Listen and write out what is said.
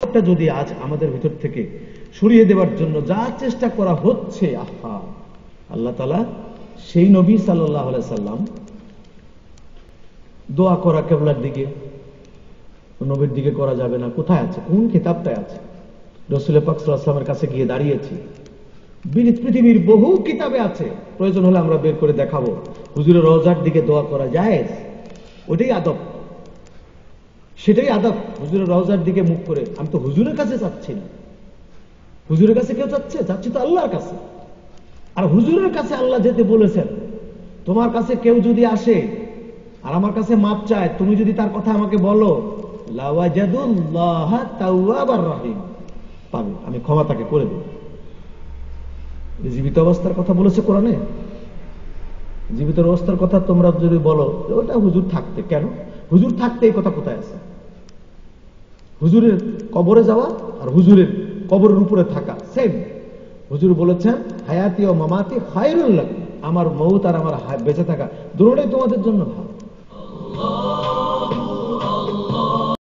একটা যদি আজ আমাদের ভিতর থেকে সরিয়ে দেওয়ার জন্য যা চেষ্টা করা হচ্ছে, আহা, আল্লাহ তালা সেই নবী সাল্লাহ সাল্লাম দোয়া করা কেবলার দিকে, নবীর দিকে করা যাবে না। কোথায় আছে? কোন কিতাবটায় আছে? রসুল পাকসাল্লামের কাছে গিয়ে দাঁড়িয়েছি। পৃথিবীর বহু কিতাবে আছে। প্রয়োজন হলে আমরা বের করে দেখাবো। হুজুরের রোজার দিকে দোয়া করা যায় ওটাই আদব। সেটাই আদাব। হুজুরের রওজার দিকে মুখ করে। আমি তো হুজুরের কাছে যাচ্ছি না। হুজুরের কাছে কেউ যাচ্ছে? যাচ্ছি তো আল্লাহর কাছে। আর হুজুরের কাছে আল্লাহ যেতে বলেছেন, তোমার কাছে কেউ যদি আসে আর আমার কাছে মাপ চায়, তুমি যদি তার কথা আমাকে বলো রাহিম। পাবে। আমি ক্ষমা তাকে করে দেব। জীবিত অবস্থার কথা বলেছে কোরআনে? জীবিত অবস্থার কথা তোমরা যদি বলো, ওটা হুজুর থাকতে কেন? হুজুর থাকতে এই কথা কোথায় আছে? হুজুরের কবরে যাওয়া আর হুজুরের কবরের উপরে থাকা সেম হুজুর বলেছেন, হায়াতি ও মামাতি হায়রুল্লাহ আমার মৌত আর আমার বেঁচে থাকা দুটোই তোমাদের জন্য ভালো।